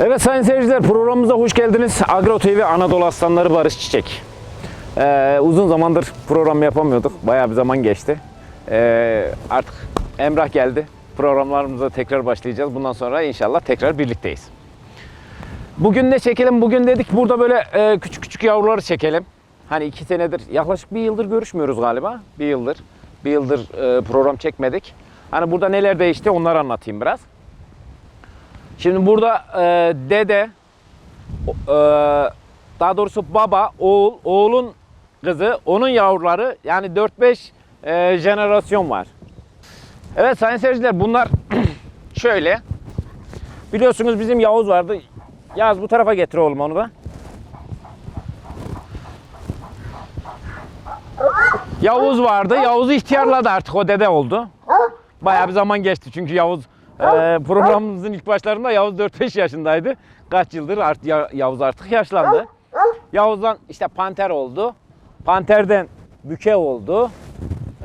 Evet sayın seyirciler programımıza hoş geldiniz. Agro TV Anadolu Aslanları Barış Çiçek. Ee, uzun zamandır program yapamıyorduk. Bayağı bir zaman geçti. Ee, artık Emrah geldi. Programlarımıza tekrar başlayacağız. Bundan sonra inşallah tekrar birlikteyiz. Bugün ne çekelim? Bugün dedik burada böyle e, küçük küçük yavruları çekelim. Hani iki senedir, yaklaşık bir yıldır görüşmüyoruz galiba. Bir yıldır. Bir yıldır e, program çekmedik. Hani burada neler değişti onları anlatayım biraz. Şimdi burada e, dede, e, daha doğrusu baba, oğul, oğulun kızı, onun yavruları yani 4-5 e, jenerasyon var. Evet sayın seyirciler bunlar şöyle. Biliyorsunuz bizim Yavuz vardı. Yaz bu tarafa getir oğlum onu da. Yavuz vardı. Yavuz ihtiyarladı artık o dede oldu. Bayağı bir zaman geçti çünkü Yavuz e, programımızın ilk başlarında Yavuz 4-5 yaşındaydı. Kaç yıldır art, Ya- Yavuz artık yaşlandı. Yavuz'dan işte Panter oldu. Panter'den Büke oldu.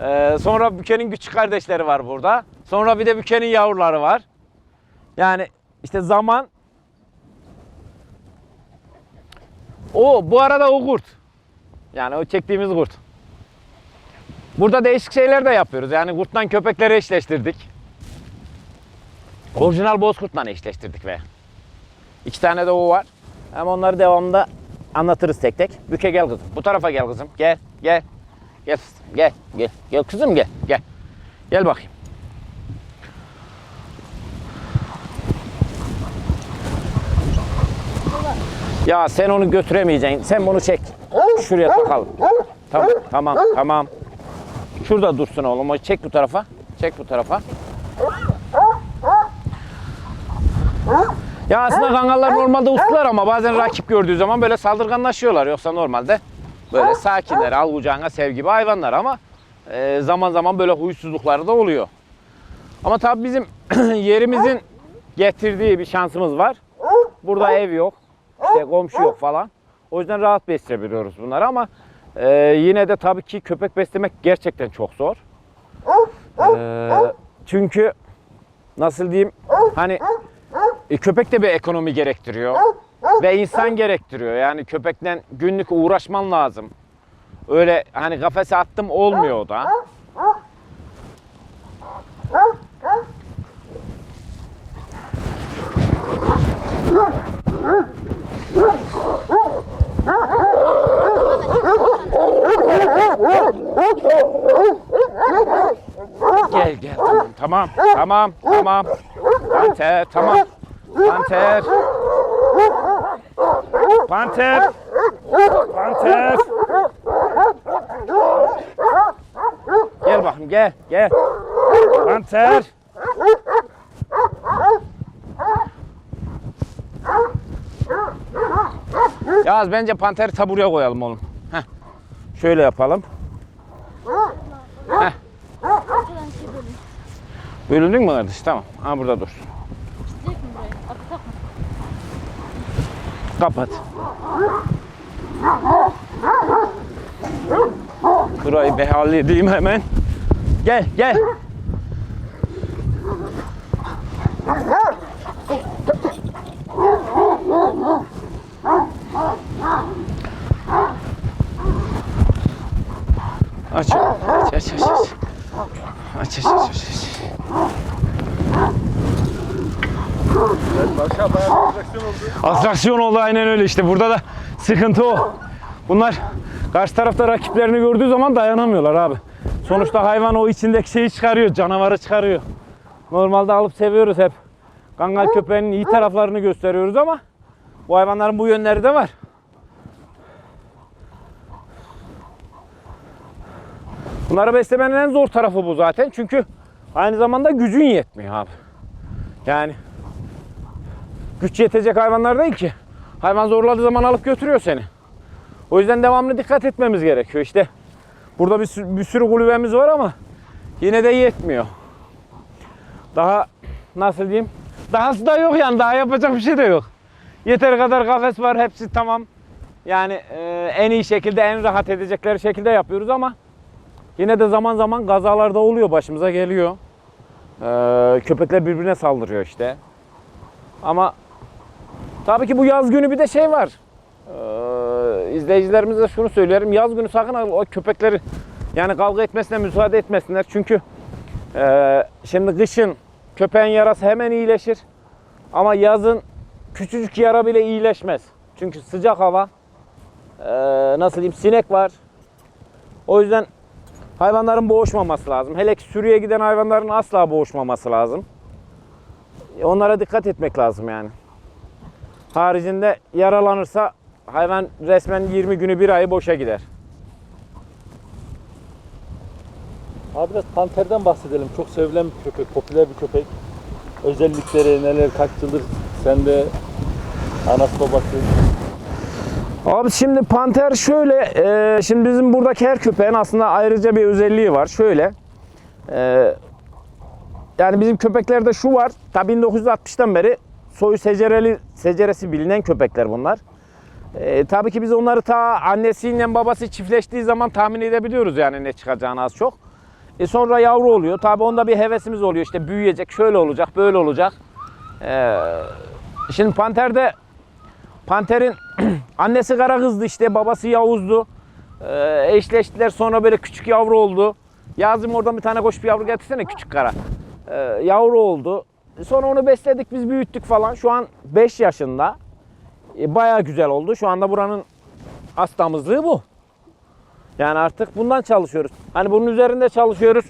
E, sonra Büke'nin küçük kardeşleri var burada. Sonra bir de Büke'nin yavruları var. Yani işte zaman o bu arada o kurt. Yani o çektiğimiz kurt. Burada değişik şeyler de yapıyoruz. Yani kurttan köpekleri eşleştirdik. Orijinal bozkurtla eşleştirdik ve iki tane de o var. Hem onları devamında anlatırız tek tek. Büke gel kızım. Bu tarafa gel kızım. Gel, gel. Gel fıstığım, gel, gel. Gel kızım gel, gel. Gel bakayım. Ya sen onu götüremeyeceksin. Sen bunu çek. Şuraya takalım. Tamam, tamam, tamam. Şurada dursun oğlum. Çek bu tarafa. Çek bu tarafa. Ya aslında kangallar normalde uslular ama bazen rakip gördüğü zaman böyle saldırganlaşıyorlar. Yoksa normalde böyle sakinler, al kucağına sev gibi hayvanlar ama e, zaman zaman böyle huysuzlukları da oluyor. Ama tabii bizim yerimizin getirdiği bir şansımız var. Burada ev yok, işte komşu yok falan. O yüzden rahat besleyebiliyoruz bunları ama e, yine de tabii ki köpek beslemek gerçekten çok zor. E, çünkü nasıl diyeyim hani e, köpek de bir ekonomi gerektiriyor ve insan gerektiriyor. Yani köpekle günlük uğraşman lazım. Öyle hani kafese attım olmuyor o da. Gel gel tamam tamam tamam tamam. Panter tamam. Panter. Panter. Panter. Gel bakayım gel gel. Panter. Yaz bence panteri taburaya koyalım oğlum. Heh. Şöyle yapalım. Heh. Bölündün mü kardeş? Tamam. Ha burada dur. Gidecek mi buraya? Atsak mı? Kapat. Burayı bir halledeyim hemen. Gel gel. Aç. Aç aç aç. Aç aç aç aç. aç. Aşağı oldu. Atraksiyon oldu aynen öyle işte. Burada da sıkıntı o. Bunlar karşı tarafta rakiplerini gördüğü zaman dayanamıyorlar abi. Sonuçta hayvan o içindeki şeyi çıkarıyor, canavarı çıkarıyor. Normalde alıp seviyoruz hep. Kangal köpeğinin iyi taraflarını gösteriyoruz ama bu hayvanların bu yönleri de var. Bunları beslemenin en zor tarafı bu zaten. Çünkü aynı zamanda gücün yetmiyor abi. Yani güç yetecek hayvanlar değil ki. Hayvan zorladığı zaman alıp götürüyor seni. O yüzden devamlı dikkat etmemiz gerekiyor. İşte burada bir, sürü- bir sürü kulübemiz var ama yine de yetmiyor. Daha nasıl diyeyim? Dahası da yok yani daha yapacak bir şey de yok. Yeter kadar kafes var hepsi tamam. Yani e, en iyi şekilde en rahat edecekleri şekilde yapıyoruz ama yine de zaman zaman kazalar da oluyor başımıza geliyor. E, köpekler birbirine saldırıyor işte. Ama Tabii ki bu yaz günü bir de şey var. Ee, izleyicilerimize şunu söylerim. Yaz günü sakın o köpekleri yani kavga etmesine müsaade etmesinler. Çünkü e, şimdi kışın köpeğin yarası hemen iyileşir. Ama yazın küçücük yara bile iyileşmez. Çünkü sıcak hava, e, nasıl diyeyim sinek var. O yüzden hayvanların boğuşmaması lazım. Hele ki sürüye giden hayvanların asla boğuşmaması lazım. Onlara dikkat etmek lazım yani. Haricinde yaralanırsa hayvan resmen 20 günü bir ayı boşa gider. Abi biraz panterden bahsedelim. Çok sevilen bir köpek, popüler bir köpek. Özellikleri neler, kaç yıldır sende anası babası. Abi şimdi panter şöyle, e, şimdi bizim buradaki her köpeğin aslında ayrıca bir özelliği var. Şöyle, e, yani bizim köpeklerde şu var, ta 1960'tan beri soyu secereli, seceresi bilinen köpekler bunlar. E, tabii ki biz onları ta annesiyle babası çiftleştiği zaman tahmin edebiliyoruz yani ne çıkacağını az çok. E sonra yavru oluyor. Tabii onda bir hevesimiz oluyor. İşte büyüyecek, şöyle olacak, böyle olacak. E, şimdi panterde Panter'in annesi kara kızdı işte, babası Yavuz'du. Ee, eşleştiler sonra böyle küçük yavru oldu. Yazım oradan bir tane koş bir yavru getirsene küçük kara. Ee, yavru oldu. Sonra onu besledik biz büyüttük falan. Şu an 5 yaşında. Ee, bayağı güzel oldu. Şu anda buranın hastamızlığı bu. Yani artık bundan çalışıyoruz. Hani bunun üzerinde çalışıyoruz.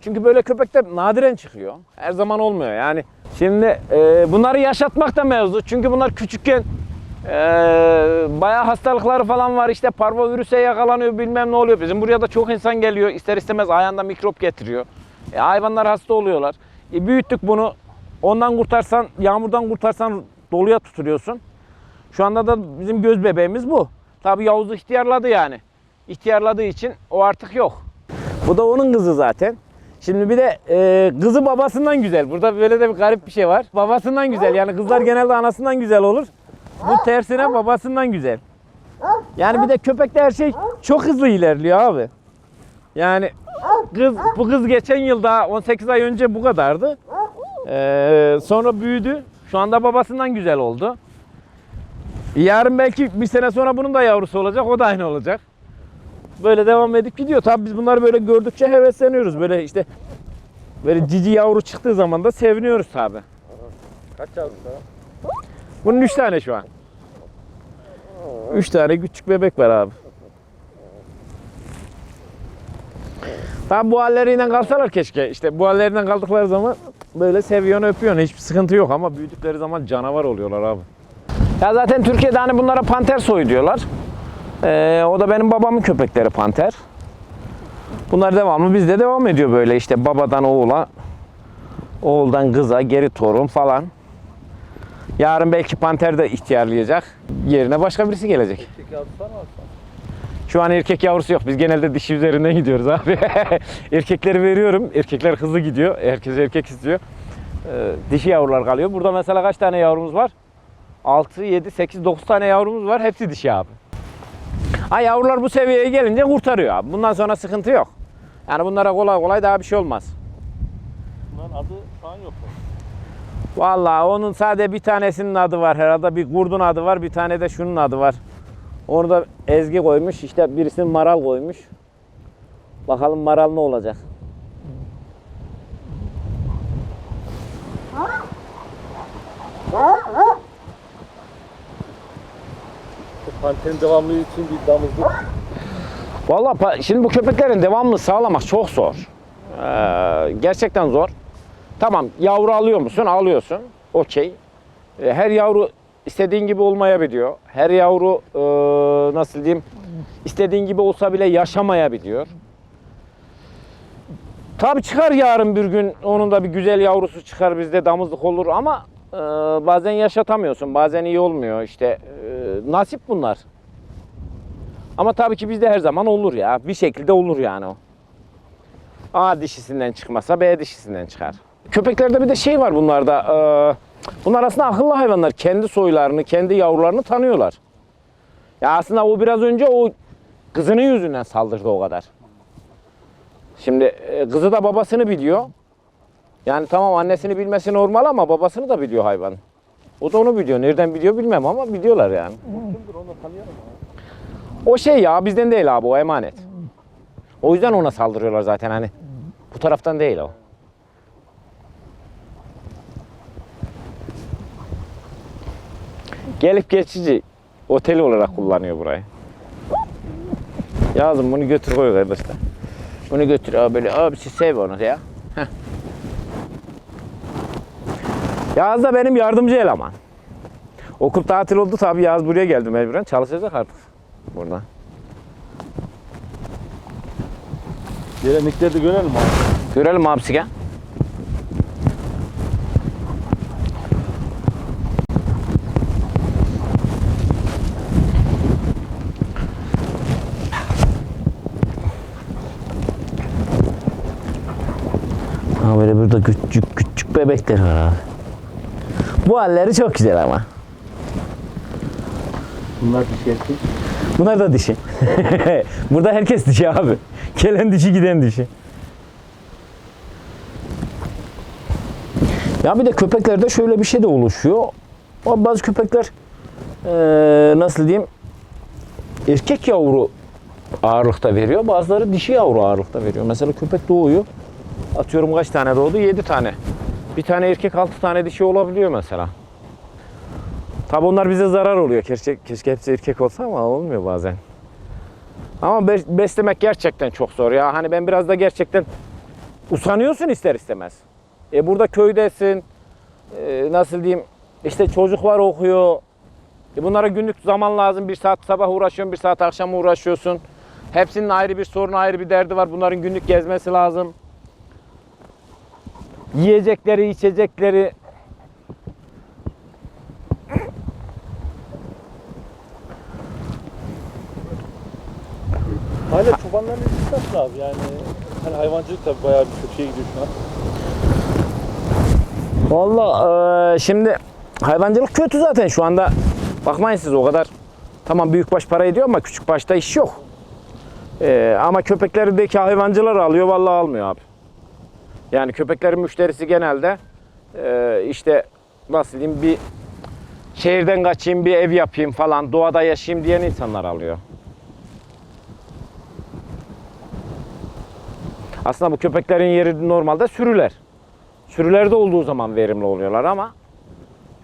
Çünkü böyle köpekler nadiren çıkıyor. Her zaman olmuyor yani. Şimdi e, bunları yaşatmak da mevzu. Çünkü bunlar küçükken e, bayağı hastalıkları falan var. İşte parvovirüse yakalanıyor bilmem ne oluyor. Bizim buraya da çok insan geliyor. İster istemez ayağında mikrop getiriyor. E, hayvanlar hasta oluyorlar. E, büyüttük bunu. Ondan kurtarsan, yağmurdan kurtarsan doluya tutuyorsun. Şu anda da bizim göz bebeğimiz bu. Tabii Yavuz ihtiyarladı yani. İhtiyarladığı için o artık yok. Bu da onun kızı zaten. Şimdi bir de e, kızı babasından güzel. Burada böyle de bir garip bir şey var. Babasından güzel. Yani kızlar genelde anasından güzel olur. Bu tersine babasından güzel. Yani bir de köpekte her şey çok hızlı ilerliyor abi. Yani kız bu kız geçen yıl daha 18 ay önce bu kadardı. Ee, sonra büyüdü. Şu anda babasından güzel oldu. Yarın belki bir sene sonra bunun da yavrusu olacak. O da aynı olacak böyle devam edip gidiyor. Tabii biz bunları böyle gördükçe hevesleniyoruz. Böyle işte böyle cici yavru çıktığı zaman da seviniyoruz tabii. Kaç yavrusu var? Bunun üç tane şu an. Üç tane küçük bebek var abi. Tabii bu halleriyle kalsalar keşke. İşte bu hallerinden kaldıkları zaman böyle seviyorsun öpüyorsun. Hiçbir sıkıntı yok ama büyüdükleri zaman canavar oluyorlar abi. Ya zaten Türkiye'de hani bunlara panter soyu diyorlar. Ee, o da benim babamın köpekleri panter. Bunlar devamlı bizde devam ediyor böyle işte babadan oğula, oğuldan kıza, geri torun falan. Yarın belki panter de ihtiyarlayacak. Yerine başka birisi gelecek. Şu an erkek yavrusu yok. Biz genelde dişi üzerinden gidiyoruz abi. Erkekleri veriyorum. Erkekler hızlı gidiyor. Herkes erkek istiyor. Ee, dişi yavrular kalıyor. Burada mesela kaç tane yavrumuz var? 6, 7, 8, 9 tane yavrumuz var. Hepsi dişi abi. Ha yavrular bu seviyeye gelince kurtarıyor abi. Bundan sonra sıkıntı yok. Yani bunlara kolay kolay daha bir şey olmaz. Bunların adı şu an yok. mu? Vallahi onun sadece bir tanesinin adı var herhalde. Bir kurdun adı var, bir tane de şunun adı var. Onu da Ezgi koymuş. İşte birisini Maral koymuş. Bakalım Maral ne olacak? Panterin devamlılığı için bir damızlık. Vallahi pa- şimdi bu köpeklerin devamlı sağlamak çok zor. Ee, gerçekten zor. Tamam yavru alıyor musun? Alıyorsun. Okey. Ee, her yavru istediğin gibi olmayabiliyor. Her yavru e, nasıl diyeyim istediğin gibi olsa bile yaşamayabiliyor. Tabii çıkar yarın bir gün onun da bir güzel yavrusu çıkar bizde damızlık olur ama e, bazen yaşatamıyorsun. Bazen iyi olmuyor. İşte e, nasip bunlar. Ama tabii ki bizde her zaman olur ya. Bir şekilde olur yani o. A dişisinden çıkmasa B dişisinden çıkar. Köpeklerde bir de şey var bunlarda. e, bunlar aslında akıllı hayvanlar. Kendi soylarını, kendi yavrularını tanıyorlar. Ya aslında o biraz önce o kızının yüzünden saldırdı o kadar. Şimdi e, kızı da babasını biliyor. Yani tamam annesini bilmesi normal ama babasını da biliyor hayvan. O da onu biliyor. Nereden biliyor bilmem ama biliyorlar yani. O şey ya bizden değil abi o emanet. O yüzden ona saldırıyorlar zaten hani. Bu taraftan değil o. Gelip geçici otel olarak kullanıyor burayı. Yazın bunu götür koy kardeşler. Bunu götür abi böyle abisi sev onu ya. Heh. Yaz da benim yardımcı eleman. Okul tatil oldu tabii Yaz buraya geldi mecburen çalışacak artık burada. Gelenekleri de görelim abi. Görelim abisi gel. Burada küçük küçük bebekler var abi. Bu halleri çok güzel ama. Bunlar dişi erkek. Bunlar da dişi. Burada herkes dişi abi. Gelen dişi giden dişi. Ya bir de köpeklerde şöyle bir şey de oluşuyor. O Bazı köpekler eee, nasıl diyeyim erkek yavru ağırlıkta veriyor. Bazıları dişi yavru ağırlıkta veriyor. Mesela köpek doğuyor. Atıyorum kaç tane doğdu? 7 tane. Bir tane erkek 6 tane dişi olabiliyor mesela. Tabi onlar bize zarar oluyor. Keşke, keşke hepsi erkek olsa ama olmuyor bazen. Ama be- beslemek gerçekten çok zor ya. Hani ben biraz da gerçekten usanıyorsun ister istemez. E burada köydesin. e, nasıl diyeyim? İşte çocuklar okuyor. E bunlara günlük zaman lazım. Bir saat sabah uğraşıyorsun, bir saat akşam uğraşıyorsun. Hepsinin ayrı bir sorunu, ayrı bir derdi var. Bunların günlük gezmesi lazım. Yiyecekleri, içecekleri. Hala çobanların ilgisi nasıl abi? Yani hani hayvancılık tabii bayağı bir kötüye gidiyor şu an. Valla eee, şimdi hayvancılık kötü zaten şu anda. Bakmayın siz o kadar. Tamam büyükbaş para ediyor ama küçük başta iş yok. Eee, ama köpeklerindeki hayvancılar alıyor vallahi almıyor abi. Yani köpeklerin müşterisi genelde eee, işte nasıl diyeyim bir şehirden kaçayım bir ev yapayım falan doğada yaşayayım diyen insanlar alıyor. Aslında bu köpeklerin yeri normalde sürüler. Sürülerde olduğu zaman verimli oluyorlar ama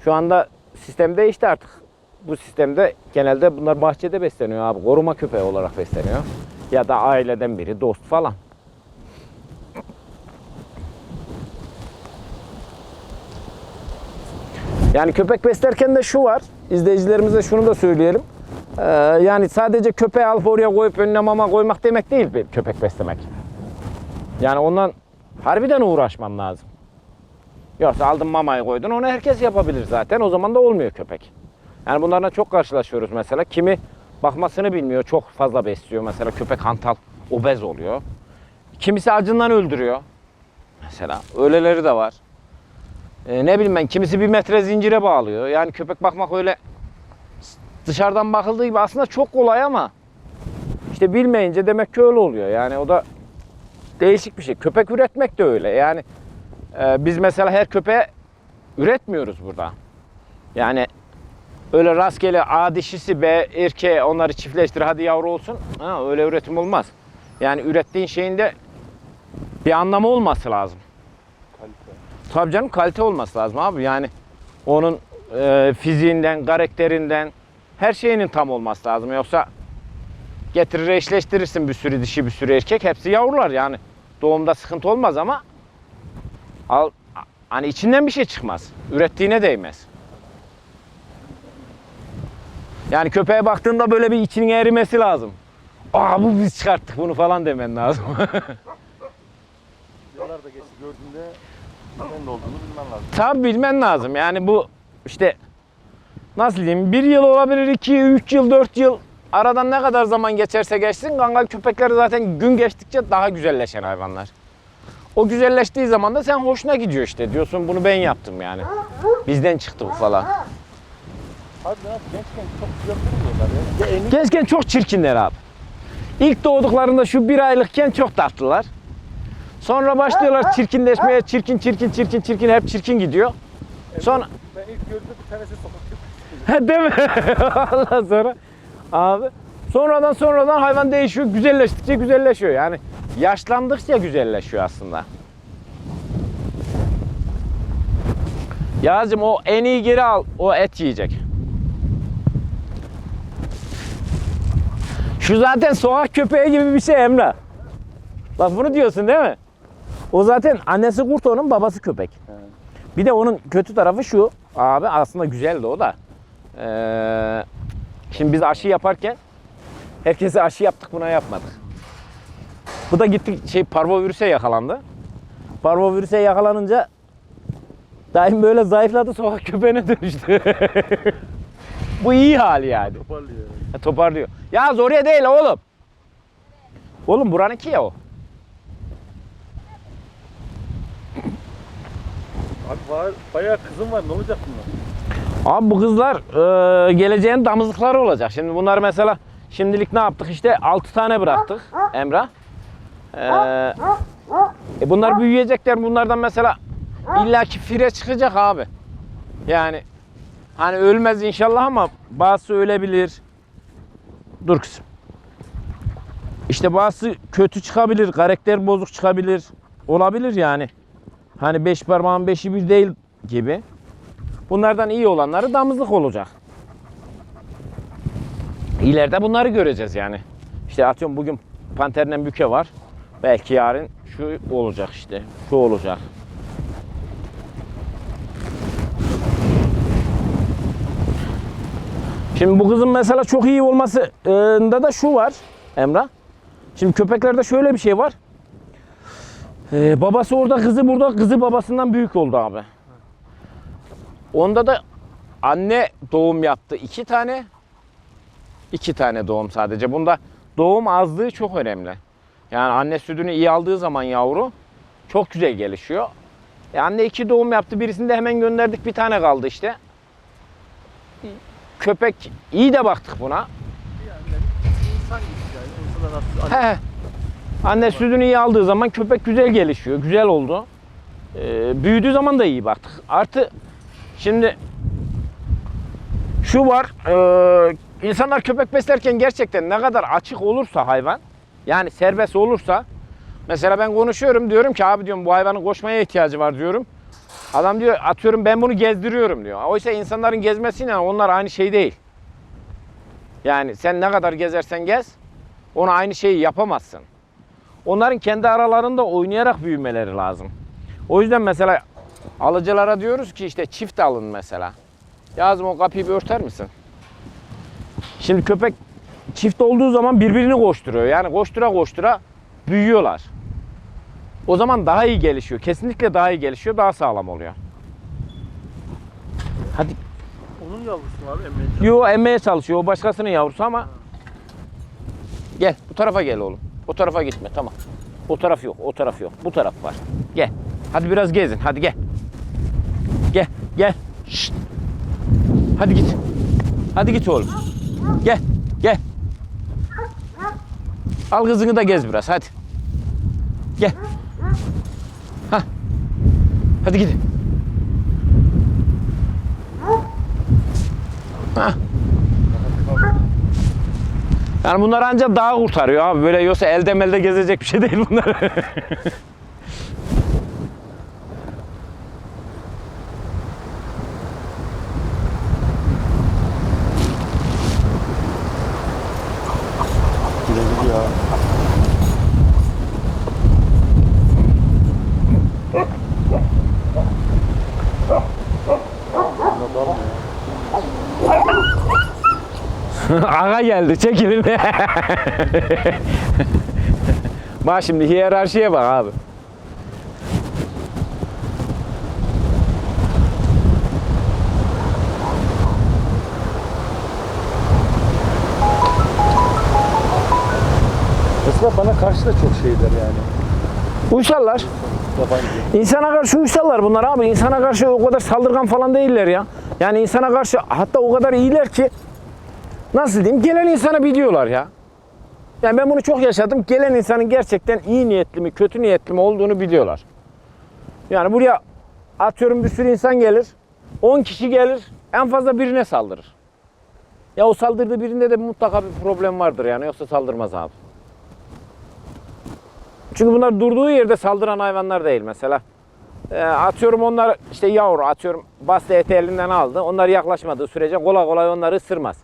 şu anda sistem değişti artık. Bu sistemde genelde bunlar bahçede besleniyor abi. Koruma köpeği olarak besleniyor. Ya da aileden biri, dost falan. Yani köpek beslerken de şu var. İzleyicilerimize şunu da söyleyelim. Ee, yani sadece köpeği alıp oraya koyup önüne mama koymak demek değil bir köpek beslemek. Yani ondan harbiden uğraşman lazım. Yoksa aldın mamayı koydun onu herkes yapabilir zaten. O zaman da olmuyor köpek. Yani bunlarla çok karşılaşıyoruz mesela. Kimi bakmasını bilmiyor, çok fazla besliyor. Mesela köpek hantal, obez oluyor. Kimisi acından öldürüyor. Mesela öyleleri de var. Ee, ne bileyim ben kimisi bir metre zincire bağlıyor. Yani köpek bakmak öyle dışarıdan bakıldığı gibi aslında çok kolay ama işte bilmeyince demek ki öyle oluyor. Yani o da değişik bir şey. Köpek üretmek de öyle. Yani e, biz mesela her köpeğe üretmiyoruz burada. Yani öyle rastgele A dişisi B erkeğe onları çiftleştir hadi yavru olsun. Ha, öyle üretim olmaz. Yani ürettiğin şeyin de bir anlamı olması lazım. Tabii canım kalite olması lazım abi. Yani onun e, fiziğinden, karakterinden her şeyinin tam olması lazım. Yoksa getirir eşleştirirsin bir sürü dişi bir sürü erkek. Hepsi yavrular yani. Doğumda sıkıntı olmaz ama al, hani içinden bir şey çıkmaz. Ürettiğine değmez. Yani köpeğe baktığında böyle bir içinin erimesi lazım. Aa bu biz çıkarttık bunu falan demen lazım. Da geçti gördüğünde sen ne olduğunu bilmen lazım. Tabi bilmen lazım. Yani bu işte nasıl diyeyim bir yıl olabilir, iki, üç yıl, dört yıl. Aradan ne kadar zaman geçerse geçsin kangal köpekleri zaten gün geçtikçe daha güzelleşen hayvanlar. O güzelleştiği zaman da sen hoşuna gidiyor işte. Diyorsun bunu ben yaptım yani. Bizden çıktı bu falan. Hadi lan gençken çok güzel ya. Gençken çok çirkinler abi. İlk doğduklarında şu bir aylıkken çok tatlılar. Sonra başlıyorlar çirkinleşmeye, çirkin çirkin çirkin çirkin hep çirkin gidiyor. Sonra Ben ilk gördüğümde bir tanesi sokak Değil mi? Ondan sonra abi sonradan sonradan hayvan değişiyor, güzelleştikçe güzelleşiyor. Yani yaşlandıkça güzelleşiyor aslında. Yazım o en iyi geri al, o et yiyecek. Şu zaten sokak köpeği gibi bir şey Emre. Bak bunu diyorsun değil mi? O zaten annesi kurt onun babası köpek. Bir de onun kötü tarafı şu. Abi aslında güzeldi o da. Ee, şimdi biz aşı yaparken herkese aşı yaptık buna yapmadık. Bu da gitti şey parvovirüse yakalandı. Parvovirüse yakalanınca daim böyle zayıfladı sokak köpeğine dönüştü. Bu iyi hali yani. Toparlıyor. Ha, toparlıyor. Ya oraya değil oğlum. Oğlum buranınki ya o. Abi var, bayağı kızım var. Ne olacak bunlar? Abi bu kızlar e, geleceğin damızlıkları olacak. Şimdi bunlar mesela şimdilik ne yaptık işte 6 tane bıraktık Emrah. E, e bunlar büyüyecekler. Bunlardan mesela illaki fire çıkacak abi. Yani hani ölmez inşallah ama bazısı ölebilir. Dur kızım. İşte bazısı kötü çıkabilir, karakter bozuk çıkabilir. Olabilir yani. Hani beş parmağın beşi bir değil gibi. Bunlardan iyi olanları damızlık olacak. İleride bunları göreceğiz yani. İşte atıyorum bugün Panter'den büke var. Belki yarın şu olacak işte. Şu olacak. Şimdi bu kızın mesela çok iyi olmasında da şu var Emrah. Şimdi köpeklerde şöyle bir şey var. Ee, babası orada, kızı burada, kızı babasından büyük oldu abi. Onda da anne doğum yaptı iki tane. iki tane doğum sadece. Bunda doğum azlığı çok önemli. Yani anne sütünü iyi aldığı zaman yavru çok güzel gelişiyor. E anne iki doğum yaptı. Birisini de hemen gönderdik. Bir tane kaldı işte. Köpek iyi de baktık buna. Yani insan gibi yani. İnsanlar. He. Anne sütünü iyi aldığı zaman köpek güzel gelişiyor. Güzel oldu. Ee, büyüdüğü zaman da iyi baktık. Artı şimdi şu var. e, insanlar köpek beslerken gerçekten ne kadar açık olursa hayvan yani serbest olursa mesela ben konuşuyorum diyorum ki abi diyorum bu hayvanın koşmaya ihtiyacı var diyorum. Adam diyor atıyorum ben bunu gezdiriyorum diyor. Oysa insanların gezmesiyle onlar aynı şey değil. Yani sen ne kadar gezersen gez ona aynı şeyi yapamazsın. Onların kendi aralarında oynayarak büyümeleri lazım. O yüzden mesela alıcılara diyoruz ki işte çift alın mesela. Yazım o kapıyı bir örter misin? Şimdi köpek çift olduğu zaman birbirini koşturuyor. Yani koştura koştura büyüyorlar. O zaman daha iyi gelişiyor. Kesinlikle daha iyi gelişiyor. Daha sağlam oluyor. Hadi Onun yavrusu abi emmeye Yo emmeye çalışıyor. O başkasının yavrusu ama gel bu tarafa gel oğlum. O tarafa gitme tamam. O taraf yok. O taraf yok. Bu taraf var. Gel. Hadi biraz gezin. Hadi gel. Gel. Gel. Şşt. Hadi git. Hadi git oğlum. Gel. Gel. Al kızını da gez biraz. Hadi. Gel. Hah. Hadi gidin. Hah. Yani bunlar ancak dağ kurtarıyor abi. Böyle yoksa elde melde gezecek bir şey değil bunlar. Güle ya. Aga geldi çekilin. bak şimdi hiyerarşiye bak abi. Mesela bana karşı da çok şeyler yani. Uysallar. Yabancı. İnsana karşı uysallar bunlar abi. İnsana karşı o kadar saldırgan falan değiller ya. Yani insana karşı hatta o kadar iyiler ki nasıl diyeyim gelen insana biliyorlar ya. Yani ben bunu çok yaşadım. Gelen insanın gerçekten iyi niyetli mi, kötü niyetli mi olduğunu biliyorlar. Yani buraya atıyorum bir sürü insan gelir. 10 kişi gelir en fazla birine saldırır. Ya o saldırdığı birinde de mutlaka bir problem vardır yani yoksa saldırmaz abi. Çünkü bunlar durduğu yerde saldıran hayvanlar değil mesela. E, atıyorum onlar işte yavru atıyorum bastı eti elinden aldı. Onlar yaklaşmadığı sürece kolay kolay onları ısırmaz.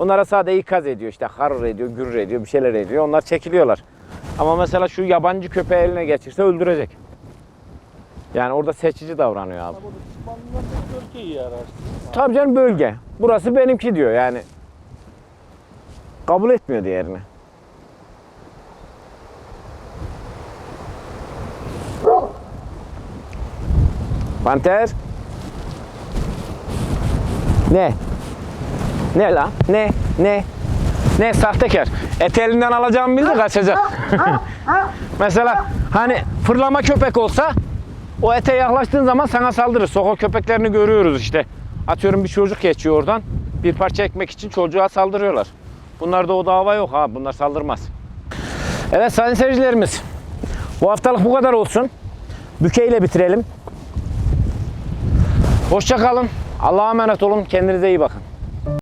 Onlara sadece ikaz ediyor işte harır ediyor, gürür ediyor, bir şeyler ediyor. Onlar çekiliyorlar. Ama mesela şu yabancı köpeği eline geçirse öldürecek. Yani orada seçici davranıyor abi. Tabii canım bölge. Burası benimki diyor yani. Kabul etmiyor diğerini. Panter. Ne? Ne la? Ne? Ne? Ne sahtekar? Et elinden alacağımı bildi kaçacak. Mesela hani fırlama köpek olsa o ete yaklaştığın zaman sana saldırır. Sokak köpeklerini görüyoruz işte. Atıyorum bir çocuk geçiyor oradan. Bir parça ekmek için çocuğa saldırıyorlar. Bunlarda o dava yok abi. Bunlar saldırmaz. Evet sayın seyircilerimiz. Bu haftalık bu kadar olsun. Bükeyle bitirelim. Hoşça kalın. Allah'a emanet olun. Kendinize iyi bakın.